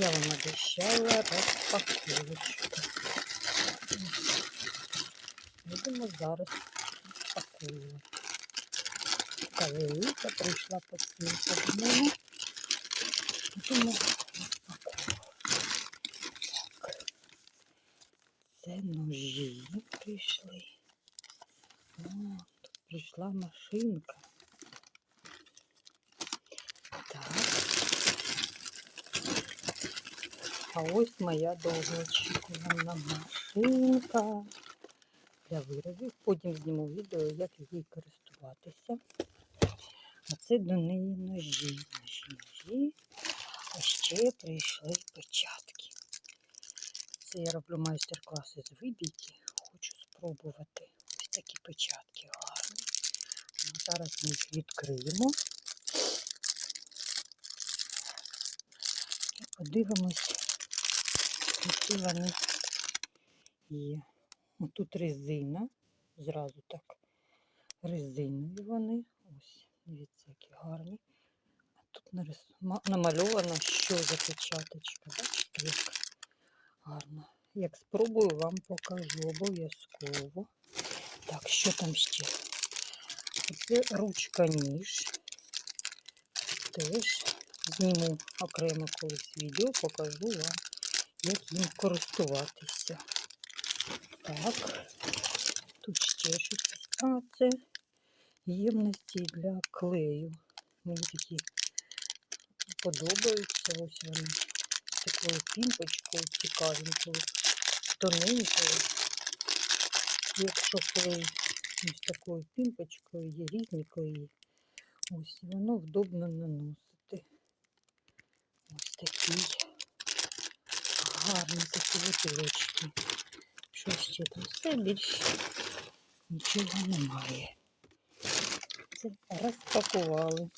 Я вам обіцяла розпаковочку. Будемо зараз розпаковувати. Прийшла посилка до мене. Будемо. Це ножі прийшли. О, тут прийшла машинка. А ось моя довгоочікувана машинка для виробів. Потім зніму відео, як її користуватися. А це до неї ножі, ножі, ножі. А ще прийшли печатки. Це я роблю майстер-класи з вибійки. Хочу спробувати ось такі печатки гарні. Ну, Зараз ми їх відкриємо. І подивимось, які вони є. Тут резина, зразу так резинові вони. Ось, дивіться, які гарні. А тут нарис... намальовано, що за печаточка. Бачите, як гарно. Як спробую, вам покажу обов'язково. Так, що там ще? Це ручка ніж. Теж зніму окремо колись відео, покажу вам, як користуватися. Так, тут ще щось. А, це ємності для клею. Мені такі подобаються. Ось вони з такою пімпочкою цікавенькою, тоненькою. Якщо клей ось такою пімпочкою, є різні клеї. Ось воно вдобно наносити. Ось такий гарний такі бутилочки. Що ще там? Все більше нічого немає. Це розпакували.